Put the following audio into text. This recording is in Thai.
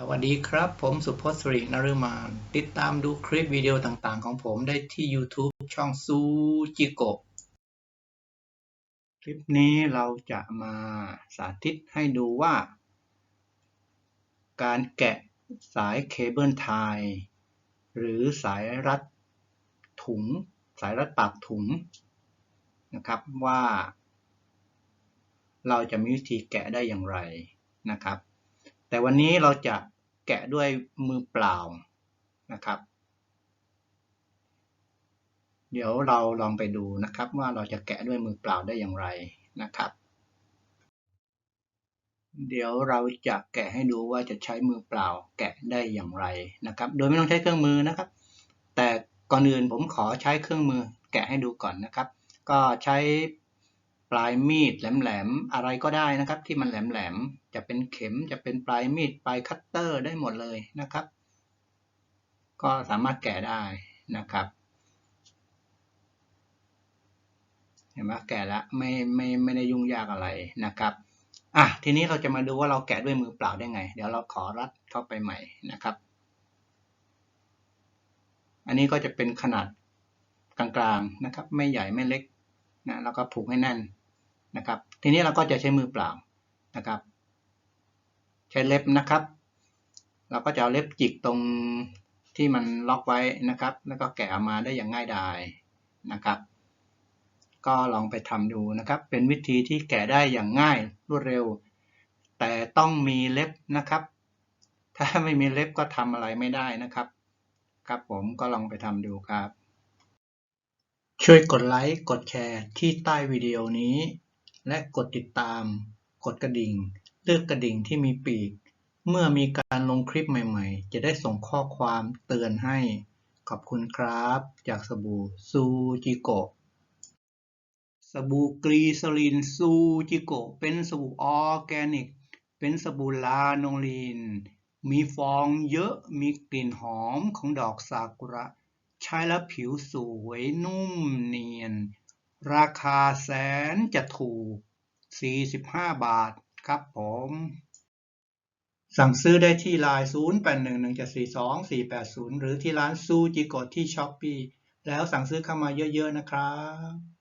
สวัสดีครับ ผมสุพจน์สิรินฤมาน ติดตามดูคลิปวิดีโอต่างๆ ของผมได้ที่ YouTube ช่องซูจิโกะคลิปนี้เราจะมาสาธิตให้ดูว่า การแกะสายเคเบิลไทยหรือสายรัดถุง สายรัดปากถุงนะครับว่า เราจะมีวิธีแกะได้อย่างไรนะครับ แต่วันนี้เราจะแกะด้วยมือเปล่านะครับ เดี๋ยวเราลองไปดูนะครับว่าเราจะแกะด้วยมือเปล่าได้อย่างไรนะครับ เดี๋ยวเราจะแกะให้ดูว่าจะใช้มือเปล่าแกะได้อย่างไรนะครับ โดยไม่ต้องใช้เครื่องมือนะครับ แต่ก่อนอื่นผมขอใช้เครื่องมือแกะให้ดูก่อนนะครับ ก็ใช้ ปลายมีดแหลมๆอะไรก็ได้นะครับ ที่มันแหลมๆจะเป็นเข็มจะเป็นปลายมีดปลายคัตเตอร์ได้หมดเลยนะครับ ก็สามารถแกะได้นะครับเห็นไหมแกะแล้วไม่ไม่ไม่ได้ยุ่งยากอะไรนะครับอะทีนี้เราจะมาดูว่าเราแกะด้วยมือเปล่าได้ไง เดี๋ยวเราขอรัดเข้าไปใหม่นะครับ อันนี้ก็จะเป็นขนาดกลางๆนะครับ ไม่ใหญ่ไม่เล็ก นะแล้วก็ผูกให้แน่นนะครับ ทีนี้เราก็จะใช้มือเปล่านะครับ ใช้เล็บนะครับ เราก็จะเอาเล็บจิกตรงที่มันล็อกไว้นะครับ แล้วก็แกะออกมาได้อย่างง่ายดายนะครับ ก็ลองไปทำดูนะครับ เป็นวิธีที่แกะได้อย่างง่ายรวดเร็ว แต่ต้องมีเล็บนะครับ ถ้าไม่มีเล็บก็ทำอะไรไม่ได้นะครับ ครับผมก็ลองไปทำดูครับ ช่วยกดไลค์ กดแชร์ที่ใต้วิดีโอนี้ และกดติดตาม กดกระดิ่ง เลือกกระดิ่งที่มีปีก เมื่อมีการลงคลิปใหม่ๆ จะได้ส่งข้อความเตือนให้ ขอบคุณครับ จากสบู่ซูจิโกะ สบู่กรีซลินซูจิโกะเป็นสบู่ออร์แกนิก เป็นสบู่ลาโนลีน มีฟองเยอะ มีกลิ่นหอมของดอกซากุระ ใช้แล้วผิวสวยนุ่มเนียน ราคาแสนจะถูก 45 บาทครับผม สั่งซื้อได้ที่ไลน์0811742480 หรือที่ร้านซูจิโกะที่ช้อปปีแล้วสั่งซื้อเข้ามาเยอะๆนะครับ